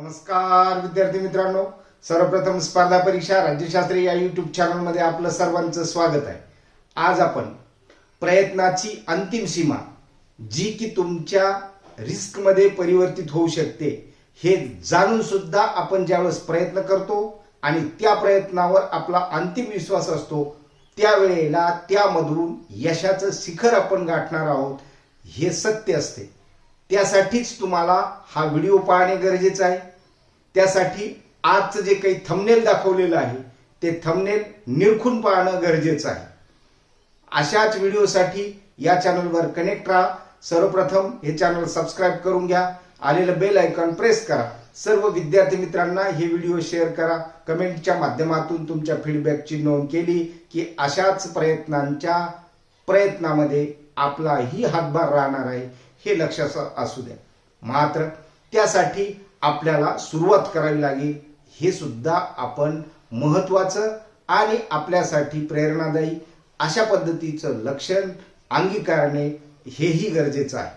नमस्कार विद्यार्थी मित्रांनो. सर्वप्रथम स्पर्धा परीक्षा राज्यशास्त्री या युट्यूब चॅनलमध्ये आपलं सर्वांचं स्वागत आहे. आज आपण प्रयत्नाची अंतिम सीमा जी की तुमच्या रिस्कमध्ये परिवर्तित होऊ शकते हे जाणून सुद्धा आपण ज्यावेळेस प्रयत्न करतो आणि त्या प्रयत्नावर आपला अंतिम विश्वास असतो त्यावेळेला त्यामधून यशाचं शिखर आपण गाठणार आहोत हे सत्य असते. त्यासाठीच तुम्हाला हा व्हिडिओ पाहणे गरजेचं आहे. त्यासाठी आजचं जे काही थंबनेल दाखवलेलं आहे ते थंबनेल निरखून पाहणं गरजेचं आहे. अशाच व्हिडिओसाठी या चॅनलवर कनेक्ट राहा. सर्वप्रथम हे चॅनल सबस्क्राईब करून घ्या. आलेलं बेल आयकॉन प्रेस करा. सर्व विद्यार्थी मित्रांना हे व्हिडिओ शेअर करा. कमेंटच्या माध्यमातून तुमच्या फीडबॅकची नोंद केली की अशाच प्रयत्नांच्या प्रयत्नामध्ये आपलाही हातभार राहणार आहे. हे लक्षात असू द्या. मात्र त्यासाठी आपल्याला सुरुवात करावी लागेल. हे सुद्धा आपण महत्वाचं आणि आपल्यासाठी प्रेरणादायी अशा पद्धतीचं लक्षण अंगीकारणे हेही गरजेचं आहे.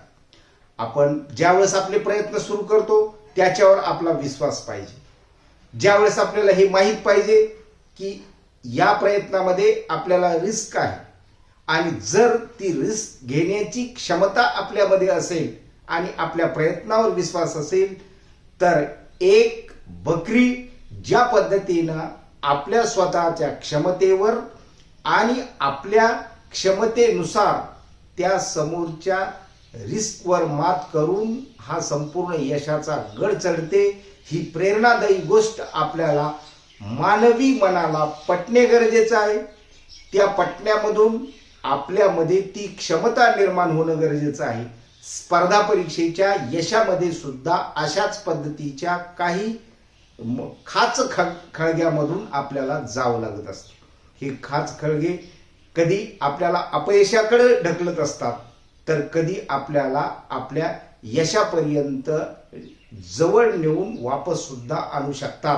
आपण ज्यावेळेस आपले प्रयत्न सुरू करतो त्याच्यावर आपला विश्वास पाहिजे. ज्यावेळेस आपल्याला हे माहीत पाहिजे की या प्रयत्नामध्ये आपल्याला रिस्क आहे आणि जर ती रिस्क घेण्याची क्षमता आपल्यामध्ये असेल आणि आपल्या प्रयत्नावर विश्वास असेल तर एक बकरी ज्या पद्धतीनं आपल्या स्वतःच्या क्षमतेवर आणि आपल्या क्षमतेनुसार त्या समोरच्या रिस्कवर मात करून हा संपूर्ण यशाचा गड चढते ही प्रेरणादायी गोष्ट आपल्याला मानवी मनाला पटणे गरजेचं आहे. त्या पटण्यामधून आपल्यामध्ये ती क्षमता निर्माण होणं गरजेचं आहे. स्पर्धा परीक्षेच्या यशामध्ये सुद्धा अशाच पद्धतीच्या काही म- खाच ख खळग्यामधून आपल्याला जावं लागत असतं. हे खाच खळगे कधी आपल्याला अपयशाकडे ढकलत असतात तर कधी आपल्याला आपल्या यशापर्यंत जवळ नेऊन वापस सुद्धा आणू शकतात.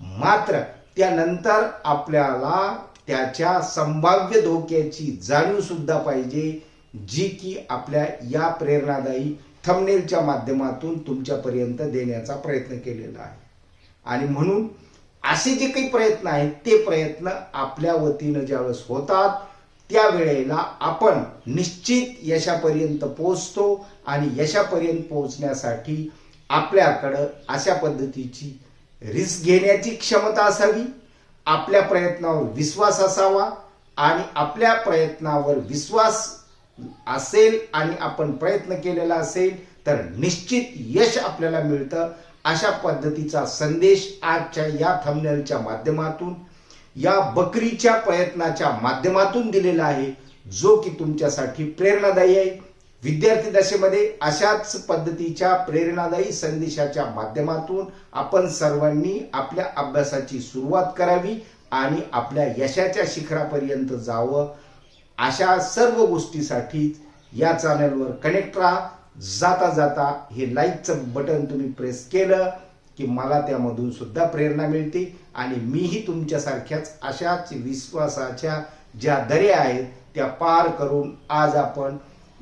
मात्र त्यानंतर आपल्याला त्याच्या संभाव्य धोक्याची जाणीव सुद्धा पाहिजे जी की आपल्या या प्रेरणादायी थमनेलच्या माध्यमातून तुमच्यापर्यंत देण्याचा प्रयत्न केलेला आहे. आणि म्हणून असे जे काही प्रयत्न आहेत ते प्रयत्न आपल्या वतीनं ज्यावेळेस होतात त्यावेळेला आपण निश्चित यशापर्यंत पोहोचतो आणि यशापर्यंत पोहोचण्यासाठी आपल्याकडं अशा पद्धतीची रिस्क घेण्याची क्षमता असावी. आपल्या प्रयत्नावर विश्वास असावा आणि आपल्या प्रयत्नावर विश्वास असेल आणि आपण प्रयत्न केलेला असेल तर निश्चित यश आपल्याला मिळतं. अशा पद्धतीचा संदेश आजच्या या थंबनेलच्या माध्यमातून या बकरीच्या प्रयत्नाच्या माध्यमातून दिलेला आहे जो की तुमच्यासाठी प्रेरणादायी आहे. विद्यार्थी दशेमध्ये अशाच पद्धतीच्या प्रेरणादायी संदेशाच्या माध्यमातून आपण सर्वांनी आपल्या अभ्यासाची सुरुवात करावी आणि आपल्या यशाच्या शिखरापर्यंत जावं. अशा सर्व गोष्टीसाठी या चॅनलवर कनेक्ट राहा. जाता जाता हे लाईकचं बटन तुम्ही प्रेस केलं की मला त्यामधून सुद्धा प्रेरणा मिळते आणि मीही तुमच्यासारख्याच अशाच विश्वासाच्या ज्या दर्या आहेत त्या पार करून आज आपण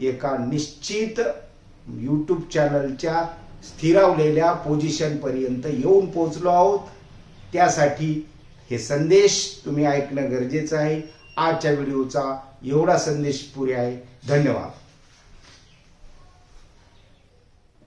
एका निश्चित यूट्यूब चॅनलच्या स्थिरावलेल्या पोझिशनपर्यंत येऊन पोहोचलो आहोत. त्यासाठी हे संदेश तुम्ही ऐकणं गरजेचं आहे. आजच्या व्हिडिओचा एवढा संदेश पुरे आहे. धन्यवाद.